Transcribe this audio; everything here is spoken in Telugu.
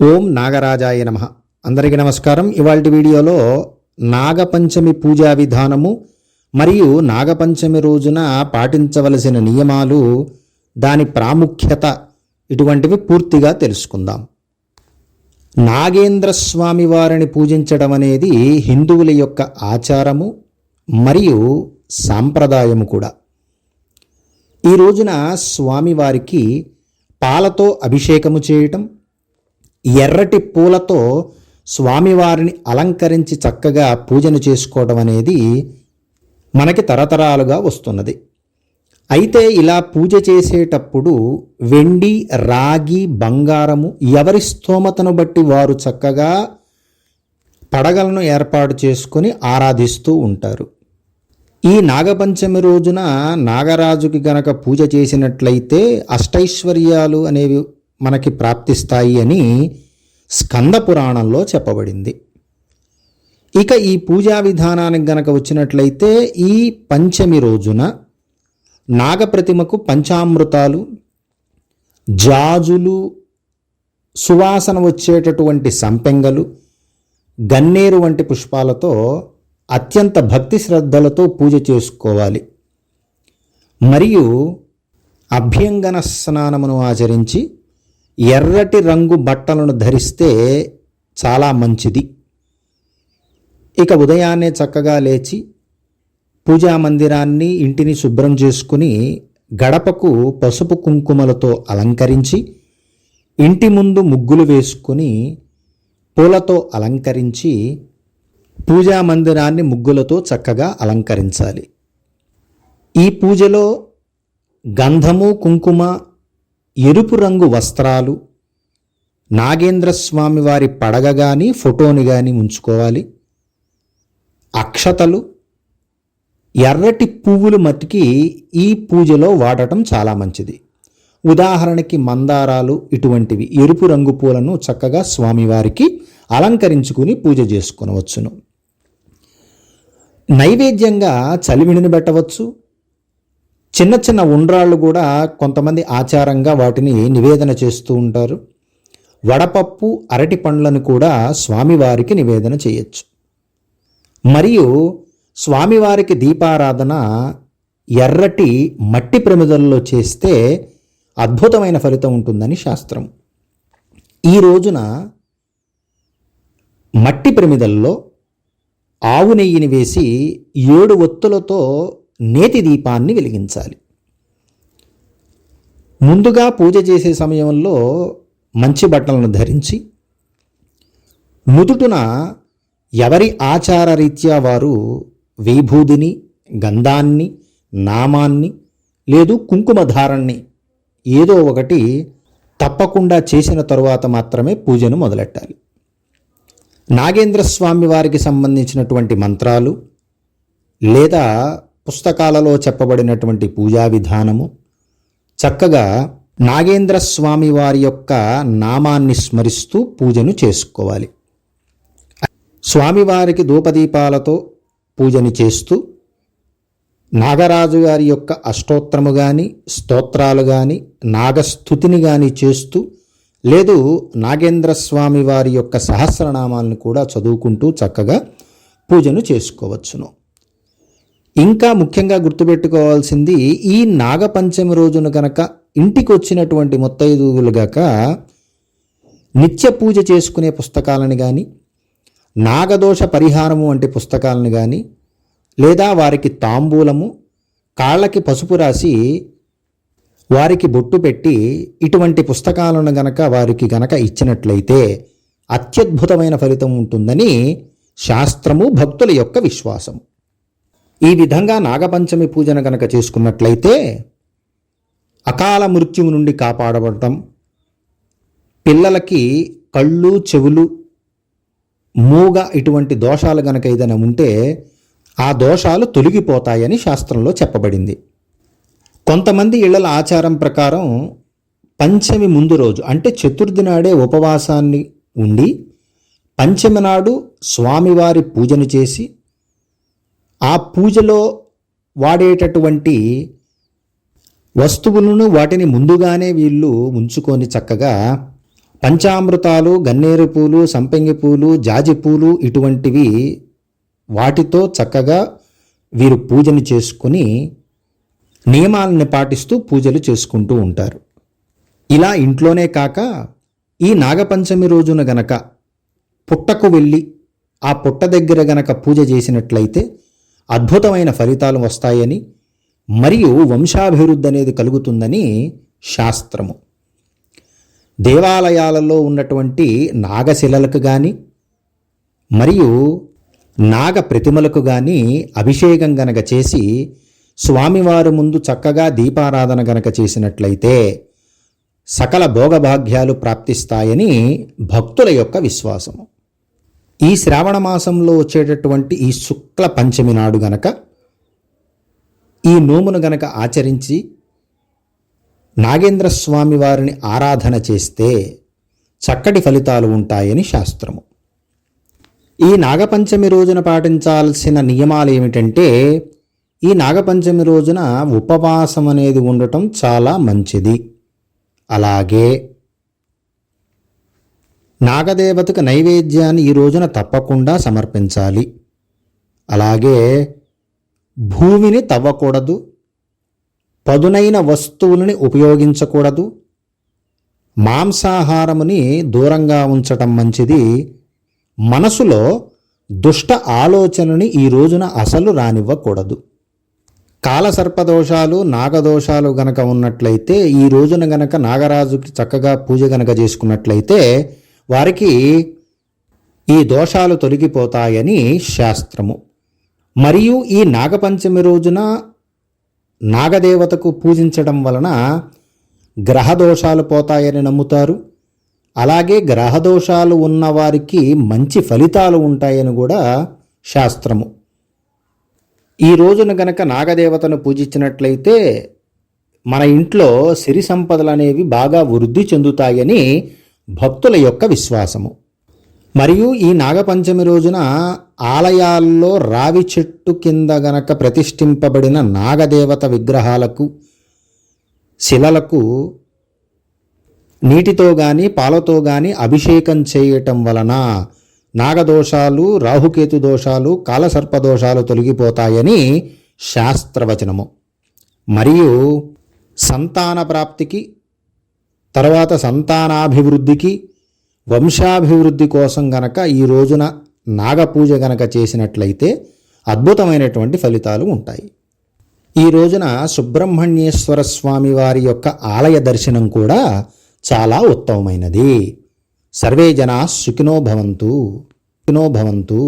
ఓం నాగరాజాయ నమ. అందరికీ నమస్కారం. ఇవాళ వీడియోలో నాగపంచమి పూజా విధానము మరియు నాగపంచమి రోజున పాటించవలసిన నియమాలు దాని ప్రాముఖ్యత ఇటువంటివి పూర్తిగా తెలుసుకుందాం. నాగేంద్ర స్వామి వారిని పూజించడం అనేది హిందువుల యొక్క ఆచారము మరియు సాంప్రదాయము కూడా. ఈ రోజున స్వామివారికి పాలతో అభిషేకము చేయటం ఎర్రటి పూలతో స్వామివారిని అలంకరించి చక్కగా పూజను చేసుకోవడం అనేది మనకి తరతరాలుగా వస్తున్నది. అయితే ఇలా పూజ చేసేటప్పుడు వెండి రాగి బంగారము ఎవరి స్తోమతను బట్టి వారు చక్కగా పడగలను ఏర్పాటు చేసుకొని ఆరాధిస్తూ ఉంటారు. ఈ నాగపంచమి రోజున నాగరాజుకి గనక పూజ చేసినట్లయితే అష్టైశ్వర్యాలు అనేవి మనకి ప్రాప్తిస్తాయి అని స్కంద పురాణంలో చెప్పబడింది. ఇక ఈ పూజా విధానానికి గనక వచ్చినట్లయితే ఈ పంచమి రోజున నాగప్రతిమకు పంచామృతాలు జాజులు సువాసన వచ్చేటటువంటి సంపెంగలు గన్నేరు వంటి పుష్పాలతో అత్యంత భక్తి శ్రద్ధలతో పూజ చేసుకోవాలి. మరియు అభ్యంగన స్నానమును ఆచరించి ఎర్రటి రంగు బట్టలను ధరిస్తే చాలా మంచిది. ఇక ఉదయాన్నే చక్కగా లేచి పూజా మందిరాన్ని ఇంటిని శుభ్రం చేసుకుని గడపకు పసుపు కుంకుమలతో అలంకరించి ఇంటి ముందు ముగ్గులు వేసుకుని పూలతో అలంకరించి పూజా మందిరాన్ని ముగ్గులతో చక్కగా అలంకరించాలి. ఈ పూజలో గంధము కుంకుమ ఎరుపు రంగు వస్త్రాలు నాగేంద్ర స్వామి వారి పడగ కానీ ఫోటోని కానీ ఉంచుకోవాలి. అక్షతలు ఎర్రటి పువ్వులు మట్టికి ఈ పూజలో వాడటం చాలా మంచిది. ఉదాహరణకి మందారాలు ఇటువంటివి ఎరుపు రంగు పూలను చక్కగా స్వామివారికి అలంకరించుకుని పూజ చేసుకునవచ్చును. నైవేద్యంగా చలివిడిని పెట్టవచ్చు చిన్న చిన్న ఉండ్రాళ్ళు కూడా కొంతమంది ఆచారంగా వాటిని నివేదన చేస్తూ ఉంటారు. వడపప్పు అరటి పండ్లను కూడా స్వామివారికి నివేదన చేయొచ్చు. మరియు స్వామివారికి దీపారాధన ఎర్రటి మట్టి ప్రమిదల్లో చేస్తే అద్భుతమైన ఫలితం ఉంటుందని శాస్త్రం. ఈ రోజున మట్టి ప్రమిదల్లో ఆవు నెయ్యిని వేసి ఏడు ఒత్తులతో నేతి దీపాన్ని వెలిగించాలి. ముందుగా పూజ చేసే సమయంలో మంచి బట్టలను ధరించి నుదుటున ఎవరి ఆచార రీత్యా వారు విభూదిని గంధాన్ని నామాన్ని లేదు కుంకుమ ఏదో ఒకటి తప్పకుండా చేసిన తరువాత మాత్రమే పూజను మొదలెట్టాలి. నాగేంద్ర స్వామి వారికి సంబంధించినటువంటి మంత్రాలు లేదా పుస్తకాలలో చెప్పబడినటువంటి పూజా విధానము చక్కగా నాగేంద్ర స్వామి వారి యొక్క నామాన్ని స్మరిస్తూ పూజను చేసుకోవాలి. స్వామివారికి ధూపదీపాలతో పూజని చేస్తూ నాగరాజు గారి యొక్క అష్టోత్తరము కానీ స్తోత్రాలు కానీ నాగస్థుతిని కానీ చేస్తూ లేదు నాగేంద్ర స్వామి వారి యొక్క సహస్రనామాలను కూడా చదువుకుంటూ చక్కగా పూజను చేసుకోవచ్చును. ఇంకా ముఖ్యంగా గుర్తుపెట్టుకోవాల్సింది ఈ నాగపంచమి రోజున కనుక ఇంటికి వచ్చినటువంటి ముత్తైదువులుగాక నిత్య పూజ చేసుకునే పుస్తకాలను కానీ నాగదోష పరిహారము వంటి పుస్తకాలను కానీ లేదా వారికి తాంబూలము కాళ్ళకి పసుపు రాసి వారికి బొట్టు పెట్టి ఇటువంటి పుస్తకాలను గనక వారికి గనక ఇచ్చినట్లయితే అత్యద్భుతమైన ఫలితం ఉంటుందని శాస్త్రము భక్తుల యొక్క విశ్వాసం ఈ విధంగా నాగపంచమి పూజన కనుక చేసుకున్నట్లయితే అకాల మృత్యువు నుండి కాపాడబడటం పిల్లలకి కళ్ళు చెవులు మూగ ఇటువంటి దోషాలు గనక ఏదైనా ఉంటే ఆ దోషాలు తొలగిపోతాయని శాస్త్రంలో చెప్పబడింది. కొంతమంది ఇళ్ళల ఆచారం ప్రకారం పంచమి ముందు రోజు అంటే చతుర్థి నాడే ఉపవాసాన్ని ఉండి పంచమి నాడు స్వామివారి పూజను చేసి ఆ పూజలో వాడేటటువంటి వస్తువులను వాటిని ముందుగానే వీళ్ళు ఉంచుకొని చక్కగా పంచామృతాలు గన్నేరు పూలు సంపెంగి పూలు జాజి పూలు ఇటువంటివి వాటితో చక్కగా వీరు పూజను చేసుకుని నియమాలను పాటిస్తూ పూజలు చేసుకుంటూ ఉంటారు. ఇలా ఇంట్లోనే కాక ఈ నాగపంచమి రోజున గనక పుట్టకు వెళ్ళి ఆ పుట్ట దగ్గర గనక పూజ చేసినట్లయితే అద్భుతమైన ఫలితాలు వస్తాయని మరియు వంశాభివృద్ధి అనేది కలుగుతుందని శాస్త్రము. దేవాలయాలలో ఉన్నటువంటి నాగశిలలకు కానీ మరియు నాగ ప్రతిమలకు కానీ అభిషేకం గనక చేసి స్వామివారు ముందు చక్కగా దీపారాధన గనక చేసినట్లయితే సకల భోగభాగ్యాలు ప్రాప్తిస్తాయని భక్తుల యొక్క విశ్వాసము. ఈ శ్రావణ మాసంలో వచ్చేటటువంటి ఈ శుక్ల పంచమి నాడు గనక ఈ నోమును గనక ఆచరించి నాగేంద్ర స్వామి వారిని ఆరాధన చేస్తే చక్కటి ఫలితాలు ఉంటాయని శాస్త్రము. ఈ నాగపంచమి రోజున పాటించాల్సిన నియమాలు ఏమిటంటే ఈ నాగపంచమి రోజున ఉపవాసం అనేది ఉండటం చాలా మంచిది. అలాగే నాగదేవతకు నైవేద్యాన్ని ఈ రోజున తప్పకుండా సమర్పించాలి. అలాగే భూమిని తవ్వకూడదు పదునైన వస్తువులని ఉపయోగించకూడదు మాంసాహారముని దూరంగా ఉంచటం మంచిది. మనసులో దుష్ట ఆలోచనని ఈ రోజున అసలు రానివ్వకూడదు. కాలసర్పదోషాలు నాగదోషాలు గనక ఉన్నట్లయితే ఈ రోజున గనక నాగరాజుకి చక్కగా పూజ గనక చేసుకున్నట్లయితే వారికి ఈ దోషాలు తొలగిపోతాయని శాస్త్రము. మరియు ఈ నాగపంచమి రోజున నాగదేవతకు పూజించడం వలన గ్రహదోషాలు పోతాయని నమ్ముతారు. అలాగే గ్రహదోషాలు ఉన్నవారికి మంచి ఫలితాలు ఉంటాయని కూడా శాస్త్రము. ఈ రోజున గనక నాగదేవతను పూజించినట్లయితే మన ఇంట్లో సిరి సంపదలు అనేవి బాగా వృద్ధి చెందుతాయని భక్తుల యొక్క విశ్వాసము. మరియు ఈ నాగపంచమి రోజున ఆలయాల్లో రావి చెట్టు కింద గనక ప్రతిష్ఠింపబడిన నాగదేవత విగ్రహాలకు శిలలకు నీటితో గాని పాలతో గాని అభిషేకం చేయటం వలన నాగదోషాలు రాహుకేతు దోషాలు కాలసర్పదోషాలు తొలగిపోతాయని శాస్త్రవచనము. మరియు సంతాన ప్రాప్తికి తర్వాత సంతానాభివృద్ధికి వంశాభివృద్ధి కోసం గనక ఈ రోజున నాగపూజ గనక చేసినట్లయితే అద్భుతమైనటువంటి ఫలితాలు ఉంటాయి. ఈ రోజున సుబ్రహ్మణ్యేశ్వర స్వామి వారి యొక్క ఆలయ దర్శనం కూడా చాలా ఉత్తమమైనది. సర్వే జనా సుఖినో భవంతు సుఖినో భవంతు.